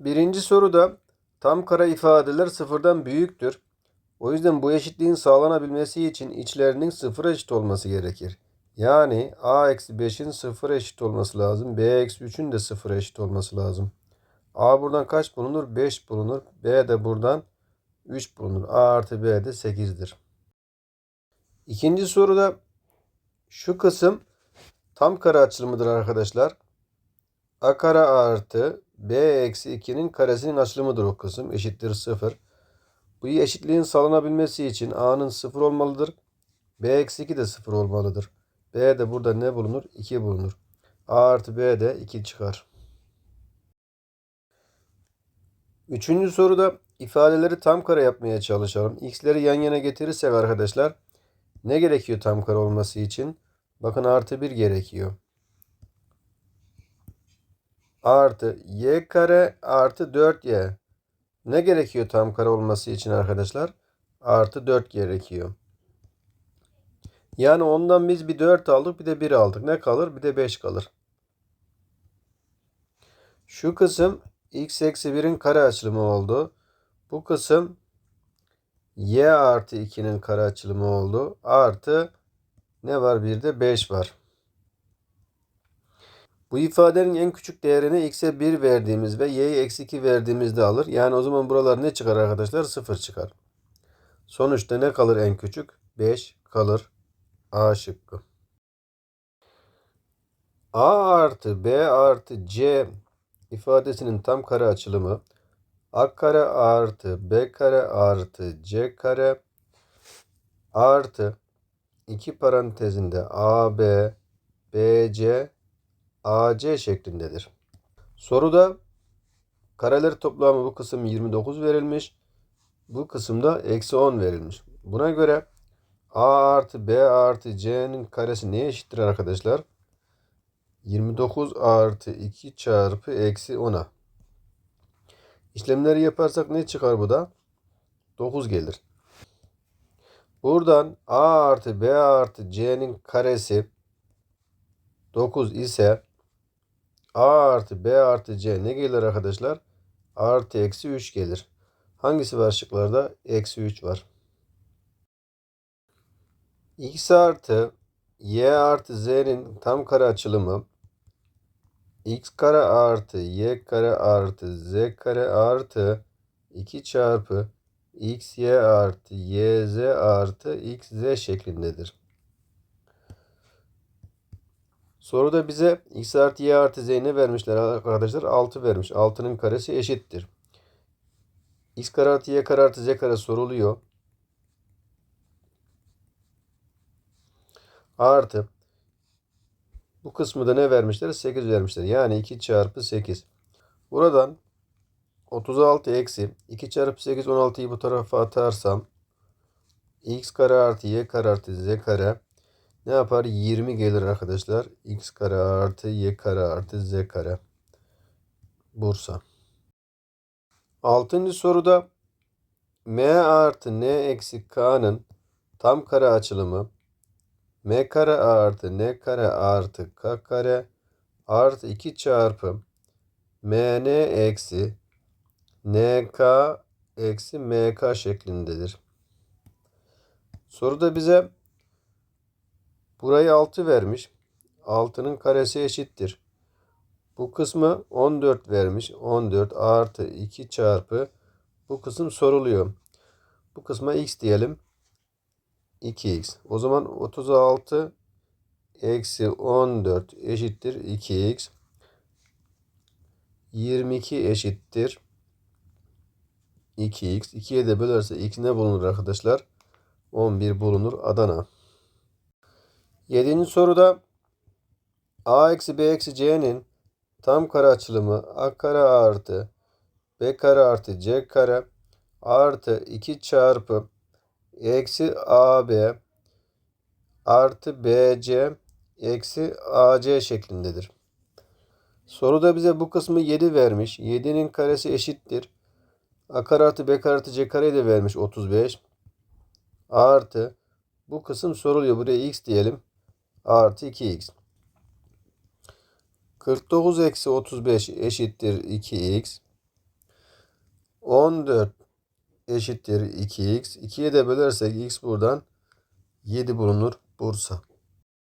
Birinci soruda tam kare ifadeler sıfırdan büyüktür. O yüzden bu eşitliğin sağlanabilmesi için içlerinin sıfıra eşit olması gerekir. Yani a eksi 5'in sıfıra eşit olması lazım. b eksi 3'ün de sıfıra eşit olması lazım. a buradan kaç bulunur? 5 bulunur. b de buradan 3 bulunur. a artı b de 8'dir. İkinci soruda şu kısım tam kare açılımıdır arkadaşlar. A kare artı b eksi 2'nin karesinin açılımıdır o kısım. Eşittir 0. Bu eşitliğin sağlanabilmesi için a'nın 0 olmalıdır. b eksi 2 de 0 olmalıdır. b de burada ne bulunur? 2 bulunur. a artı b de 2 çıkar. Üçüncü soruda ifadeleri tam kare yapmaya çalışalım. x'leri yan yana getirirsek arkadaşlar ne gerekiyor tam kare olması için? Bakın artı 1 gerekiyor. Artı y kare artı 4y. Ne gerekiyor tam kare olması için arkadaşlar? Artı 4 gerekiyor. Yani ondan biz bir 4 aldık bir de 1 aldık. Ne kalır? Bir de 5 kalır. Şu kısım x eksi 1'in kare açılımı oldu. Bu kısım y artı 2'nin kare açılımı oldu. Artı ne var? Bir de 5 var. Bu ifadenin en küçük değerini x'e 1 verdiğimiz ve y'ye eksi 2 verdiğimizde alır. Yani o zaman buralar ne çıkar arkadaşlar? 0 çıkar. Sonuçta ne kalır en küçük? 5 kalır. A şıkkı. A artı B artı C ifadesinin tam kare açılımı A kare artı B kare artı C kare artı iki parantezinde AB BC AC şeklindedir. Soruda kareler toplamı bu kısım 29 verilmiş. Bu kısımda eksi 10 verilmiş. Buna göre A artı B artı C'nin karesi neye eşittir arkadaşlar? 29 artı 2 çarpı eksi 10'a. İşlemleri yaparsak ne çıkar bu da? 9 gelir. Buradan A artı B artı C'nin karesi 9 ise A artı B artı C ne gelir arkadaşlar? Artı eksi 3 gelir. Hangisi var şıklarda? Eksi 3 var. X artı Y artı Z'nin tam kare açılımı X kare artı Y kare artı Z kare artı 2 çarpı X Y artı Y Z artı X Z şeklindedir. Soruda bize x artı y artı z'ni vermişler arkadaşlar. 6 vermiş. 6'nın karesi eşittir. x kare artı y kare artı z kare soruluyor. Artı bu kısmı da ne vermişler? 8 vermişler. Yani 2 çarpı 8. Buradan 36 eksi 2 çarpı 8 16'yı bu tarafa atarsam x kare artı y kare artı z kare ne yapar? 20 gelir arkadaşlar. x kare artı y kare artı z kare. Bursa. Altıncı soruda m artı n eksi k'nın tam kare açılımı m kare artı n kare artı k kare artı 2 çarpı mn eksi nk eksi mk şeklindedir. Soruda bize Burayı 6 vermiş. 6'nın karesi eşittir. Bu kısmı 14 vermiş. 14 artı 2 çarpı bu kısım soruluyor. Bu kısma x diyelim. 2x. O zaman 36 eksi 14 eşittir 2x. 22 eşittir 2x. 2'ye de bölerse x ne bulunur arkadaşlar? 11 bulunur Adana. Yedinci soruda a eksi b eksi c'nin tam kare açılımı a kare artı b kare artı c kare artı 2 çarpı eksi ab artı bc eksi ac şeklindedir. Soruda bize bu kısmı 7 vermiş. 7'nin karesi eşittir. A kare artı B kare artı C kare de vermiş 35. Artı bu kısım soruluyor. Buraya x diyelim artı 2x. 49 eksi 35 eşittir 2x. 14 eşittir 2x. 2'ye de bölersek x buradan 7 bulunur. Bursa.